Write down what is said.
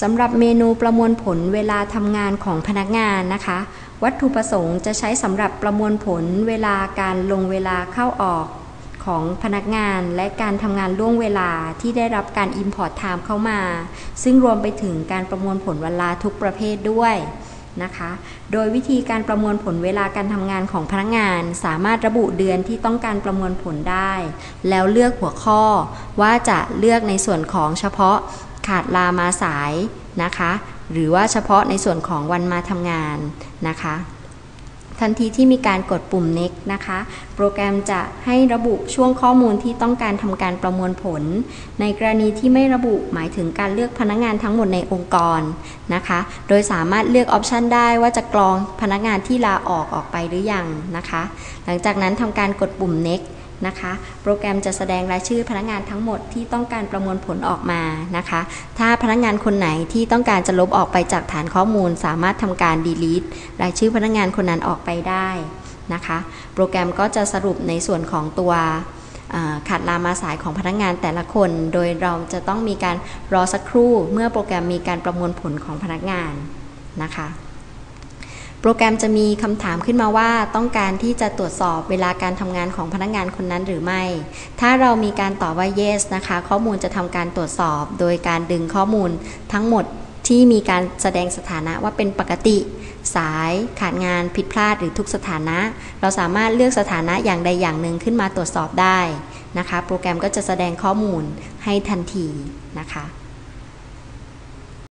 สำหรับเมนูประมวลผลเวลาทำงานของพนักงานนะคะ วัตถุประสงค์จะใช้สำหรับประมวลผลเวลาการลงเวลาเข้าออกของพนักงานและการทำงานล่วงเวลาที่ได้รับการ Import Time เข้ามา ซึ่งรวมไปถึงการประมวลผลเวลาทุกประเภทด้วยนะคะ โดยวิธีการประมวลผลเวลาการทำงานของพนักงาน สามารถระบุเดือนที่ต้องการประมวลผลได้ แล้วเลือกหัวข้อว่าจะเลือกในส่วนของเฉพาะ ขาดลามาสายนะคะ หรือว่าเฉพาะในส่วนของวันมาทำงานนะคะทันทีที่มีการกดปุ่ม next นะคะ โปรแกรมจะให้ระบุช่วงข้อมูลที่ต้องการทำการประมวลผล ในกรณีที่ไม่ระบุหมายถึงการเลือกพนักงานทั้งหมดในองค์กรนะคะ โดยสามารถเลือกออปชันได้ว่าจะกรองพนักงานที่ลาออกออกไปหรือยังนะคะ หลังจากนั้นทำการกดปุ่ม next นะคะ โปรแกรมจะแสดงรายชื่อพนักงานทั้งหมดที่ต้องการประมวลผลออกมานะคะ ถ้าพนักงานคนไหนที่ต้องการจะลบออกไปจากฐานข้อมูล สามารถทำการ delete รายชื่อพนักงานคนนั้นออกไปได้นะคะ โปรแกรมก็จะสรุปในส่วนของตัวขาดลามาสายของพนักงานแต่ละคน โดยเราจะต้องมีการรอสักครู่ เมื่อโปรแกรมมีการประมวลผลของพนักงานนะคะ โปรแกรมจะมีคำถามขึ้นมาว่าต้องการที่จะตรวจสอบเวลาการทำงานของพนักงานคนนั้นหรือไม่ ถ้าเรามีการตอบว่า yes นะคะ ข้อมูลจะทำการตรวจสอบ โดยการดึงข้อมูลทั้งหมดที่มีการแสดงสถานะว่าเป็นปกติ สายขาดงานผิดพลาดหรือทุกสถานะ เราสามารถเลือกสถานะอย่างใดอย่างหนึ่งขึ้นมาตรวจสอบได้นะคะ โปรแกรมก็จะแสดงข้อมูลให้ทันทีนะคะ